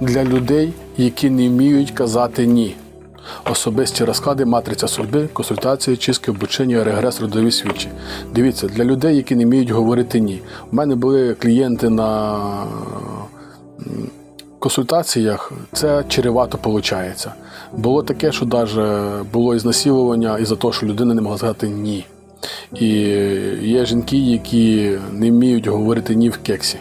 для людей, які не вміють казати ні. Особисті розклади, матриця судьби, консультації, чистки, обучення, регрес, родові свідчі. Дивіться, для людей, які не вміють говорити ні. У мене були клієнти на консультаціях, це чревато виходить. Було таке, що навіть було ізнасилування із-за того, що людина не могла сказати ні. І є жінки, які не вміють говорити ні в кексі.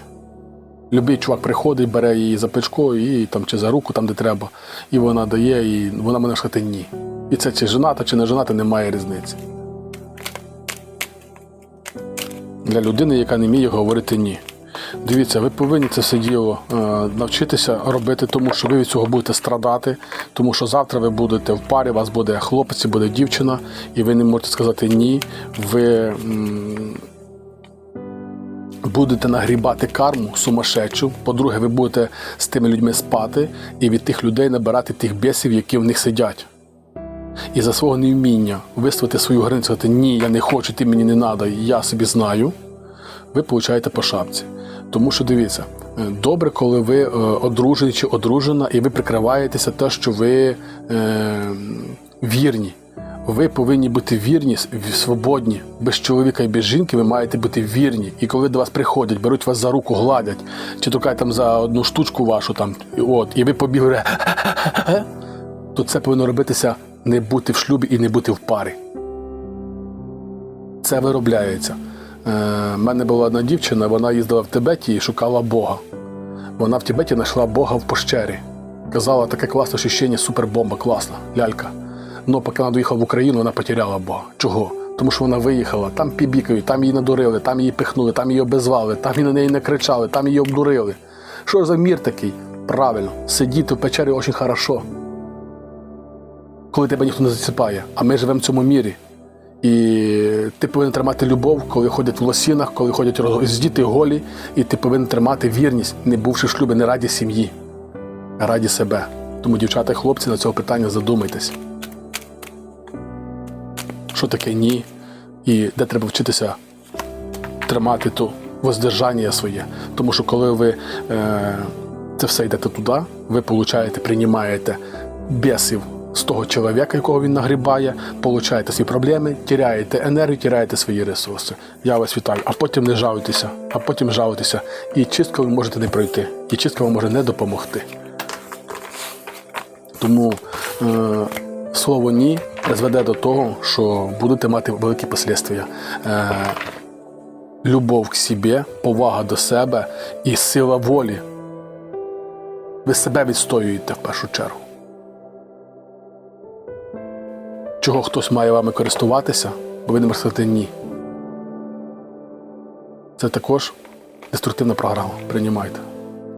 Любий чувак приходить, бере її за плечко і там чи за руку, там де треба, і вона дає, і вона може сказати ні. І це чи жената, чи не жената, немає різниці. Для людини, яка не вміє говорити ні. Дивіться, ви повинні це все діло е, навчитися робити, тому що ви від цього будете страдати, тому що завтра ви будете в парі, у вас буде хлопець, буде дівчина, і ви не можете сказати ні. Ви будете нагрібати карму сумасшедшу. По-друге, ви будете з тими людьми спати і від тих людей набирати тих бісів, які в них сидять. І за свого невміння виставити свою границю, сказати ні, я не хочу, ти мені не треба, я собі знаю, ви получаєте по шапці. Тому що дивіться, добре, коли ви е, одружені чи одружена, і ви прикриваєтеся те, що ви е, вірні. Ви повинні бути вірні, свободні. Без чоловіка і без жінки ви маєте бути вірні. І коли до вас приходять, беруть вас за руку, гладять, чи тукають там за одну штучку вашу, там, от, і ви побігли, то це повинно робитися не бути в шлюбі і не бути в парі. Це виробляється. У мене була одна дівчина, вона їздила в Тибеті і шукала Бога. Вона в Тибеті знайшла Бога в пощері. Казала, таке класне ощущення, супербомба, класна, лялька. Но поки вона доїхала в Україну, вона потеряла Бога. Чого? Тому що вона виїхала, там пібікають, там її надурили, там її пихнули, там її обезвали, там і на неї не кричали, там її обдурили. Що ж за мір такий? Правильно, сидіти в печері дуже хорошо, коли тебе ніхто не засипає. А ми живемо в цьому мірі. І ти повинен тримати любов, коли ходять в лосінах, коли ходять діти голі, і ти повинен тримати вірність, не бувши в шлюбі, не раді сім'ї, а раді себе. Тому, дівчата і хлопці, на цього питання задумайтесь. Що таке ні? І де треба вчитися тримати то воздержання своє. Тому що коли ви е, це все йдете туди, ви получаєте, приймаєте бесів з того чоловіка, якого він нагрібає, получаєте свої проблеми, тіряєте енергію, тіряєте свої ресурси. Я вас вітаю. А потім не жалуйтеся, а потім жалуйтеся. І чистка ви можете не пройти, і чистка вам може не допомогти. Тому е, слово ні призведе до того, що будете мати великі послідствия. Е, любов к собі, повага до себе і сила волі. Ви себе відстоюєте в першу чергу. Чого хтось має вами користуватися, бо ви не сказати ні. Це також деструктивна програма. Приймайте.